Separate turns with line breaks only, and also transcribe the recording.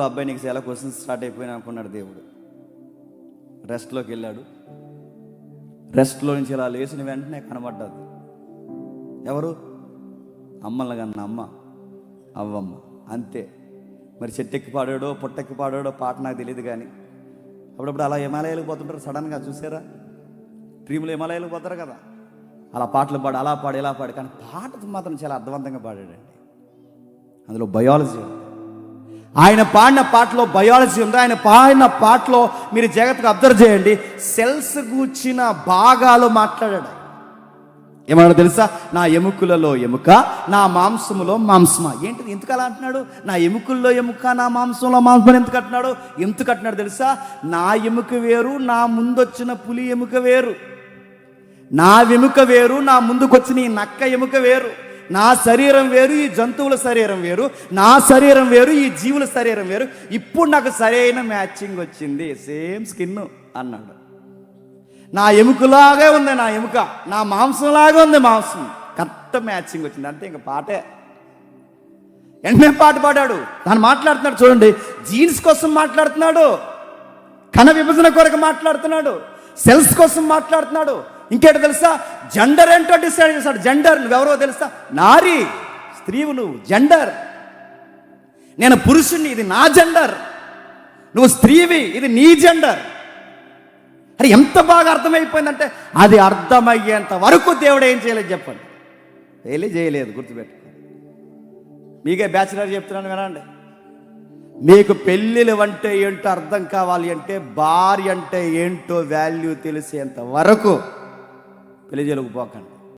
అబ్బాయి నీకు చాలా క్వశ్చన్స్ స్టార్ట్ అయిపోయినా అనుకున్నాడు దేవుడు. రెస్ట్లోకి వెళ్ళాడు. రెస్ట్లో నుంచి ఇలా లేచిన వెంటనే కనబడ్డది ఎవరు? అమ్మల కన్న అమ్మ. అవ్వమ్మ. అంతే. మరి చెట్టెక్కి పాడాడో పుట్టెక్కి పాడాడో పాట నాకు తెలియదు కానీ. అప్పుడప్పుడు అలా హిమాలయాలకు పోతుంటారు సడన్గా చూసారా? డ్రీములు హిమాలయాలకు పోతారు కదా. అలా పాటలు పాడు అలా పాడు ఇలా పాడు. కానీ పాట మాత్రం చాలా అర్థవంతంగా పాడాడండి. అందులో బయాలజీ ఆయన పాడిన పాటలో బయాలజీ ఉంది. ఆయన పాడిన పాటలో మీరు జాగ్రత్తగా అబ్జర్వ్ చేయండి. సెల్స్ గూర్చిన భాగాలు మాట్లాడాడు ఏమన్నా తెలుసా? నా ఎముకలలో ఎముక నా మాంసములో మాంసమా? ఏంటిది? ఎందుకు అలా అంటున్నాడు? నా ఎముకల్లో ఎముక నా మాంసంలో మాంసం ఎందుకు అంటున్నాడు? ఎందుకు అంటున్నాడు తెలుసా? నా ఎముక వేరు నా ముందొచ్చిన పులి ఎముక వేరు. నా వెముక వేరు నా ముందుకొచ్చిన ఈ నక్క ఎముక వేరు. నా శరీరం వేరు ఈ జంతువుల శరీరం వేరు నా శరీరం వేరు ఈ జీవుల శరీరం వేరు. ఇప్పుడు నాకు సరైన మ్యాచింగ్ వచ్చింది. సేమ్ స్కిన్ అన్నాడు. నా ఎముకలాగే ఉంది నా ఎముక. నా మాంసంలాగే ఉంది మాంసం. కరెక్ట్ మ్యాచింగ్ వచ్చింది. అంతే ఇంకా పాటే. వెంటనే పాట పాడాడు? తను మాట్లాడుతున్నాడు చూడండి. జీన్స్ కోసం మాట్లాడుతున్నాడు. కణ విభజన కొరకు మాట్లాడుతున్నాడు. సెల్స్ కోసం మాట్లాడుతున్నాడు. ఇంకేంటో తెలుసా? జెండర్ ఏంటో డిసైడ్ చేశాడు. జెండర్ నువ్వెవరో తెలుసా? నారి. స్త్రీవు నువ్వు. జెండర్ నేను పురుషుణ్ణి ఇది నా జెండర్ నువ్వు స్త్రీవి ఇది నీ జెండర్ అరే ఎంత బాగా అర్థమైపోయిందంటే అది అర్థమయ్యేంత వరకు దేవుడు ఏం చేయలేదు చెప్పండి. చేయలే చేయలేదు గుర్తుపెట్టు మీకే బ్యాచిలర్ చెప్తున్నాను వినండి. మీకు పెళ్ళిళ్ళు అంటే ఏంటో అర్థం కావాలి అంటే భార్య అంటే ఏంటో వాల్యూ తెలిసేంత వరకు పెళ్లి పోకండి